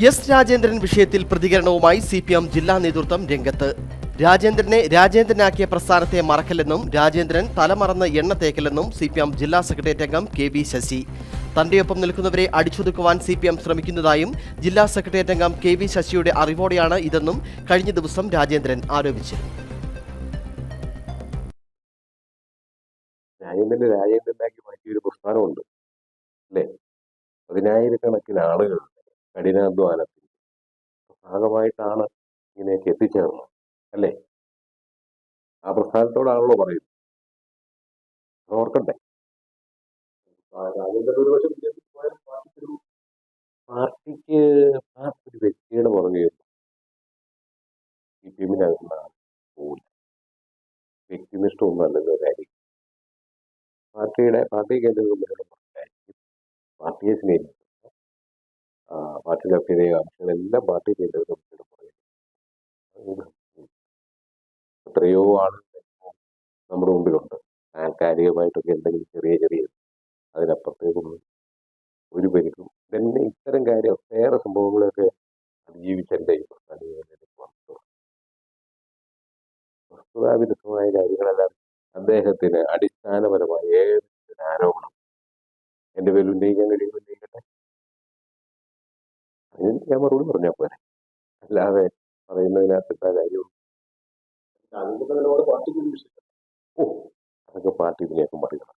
S Rajendran വിഷയത്തിൽ പ്രതികരണവുമായി C P M ജില്ലാ നേതൃത്വം രംഗത്ത്. രാജേന്ദ്രനെ രാജേന്ദ്രനാക്കിയ പ്രസ്ഥാനത്തെ മറക്കല്ലെന്നും രാജേന്ദ്രൻ തലമറന്ന് എണ്ണ തേക്കലെന്നും സി പി എം ജില്ലാ സെക്രട്ടേറിയറ്റ് അംഗം കെ വി ശശി. തന്റെയൊപ്പം നിൽക്കുന്നവരെ അടിച്ചൊതുക്കുവാൻ സി പി എം ശ്രമിക്കുന്നതായും ജില്ലാ സെക്രട്ടേറിയറ്റ് അംഗം കെ വി ശശിയുടെ അറിവോടെയാണ് ഇതെന്നും കഴിഞ്ഞ ദിവസം രാജേന്ദ്രൻ ആരോപിച്ചു രാജേന്ദ്രന്റെ രാജേന്ദ്രനാക്കി മാറ്റിയൊരു പ്രസ്ഥാനമുണ്ട് അല്ലേ? പതിനായിരക്കണക്കിന് ആളുകൾ കഠിനാധ്വാനത്തിൽ. ഭാഗമായിട്ടാണ് ഇങ്ങനെയൊക്കെ എത്തിച്ചേർന്നത് അല്ലേ? ആ പ്രസ്ഥാനത്തോടാണല്ലോ പറയുന്നത്. ഓർക്കട്ടെ. പാർട്ടിക്ക് പാർട്ടി ഒരു വ്യക്തിയുടെ പുറകെ സി പി എമ്മിനകത്തുന്ന പോകില്ല വ്യക്തിനിഷ്ഠമൊന്നും അല്ലല്ലോ കാര്യം. പാർട്ടിയുടെ പാർട്ടി കേന്ദ്രങ്ങളിലുള്ള പാർട്ടിയെ സ്നേഹിക്കുന്നു ആ, പാർട്ടിയുടെ അഭ്യുദയ ചെയ്തത് പാർട്ടി കേന്ദ്രങ്ങളിലും എത്രയോ ആളുകൾ നമ്മുടെ മുമ്പിലുണ്ട്. താൽക്കാലികമായിട്ടൊക്കെ എന്തെങ്കിലും ചെറിയ ചെറിയ അതിനപ്പുറത്തേക്കൊന്നും ഒരു പരിക്കും തന്നെ ഇത്തരം കാര്യം വേറെ സംഭവങ്ങളൊക്കെ അതിജീവിച്ചെന്റെ ഈ വസ്തുതാവിരുദ്ധമായ കാര്യങ്ങളെല്ലാം അദ്ദേഹത്തിന് അടിസ്ഥാനപരമായ ഏതൊരു ആരോപണം? എന്റെ പേരിൽ ഉന്നയിക്കാൻ കഴിയുമെന്ന് അതിന് ഞാൻ മറുപടി പറഞ്ഞാൽ പോരെ. അല്ലാതെ പറയുന്നതിനകത്ത് എന്താ കാര്യം ഓ അതൊക്കെ പാർട്ടി ഇതിനെയൊക്കെ മറികടക്കും.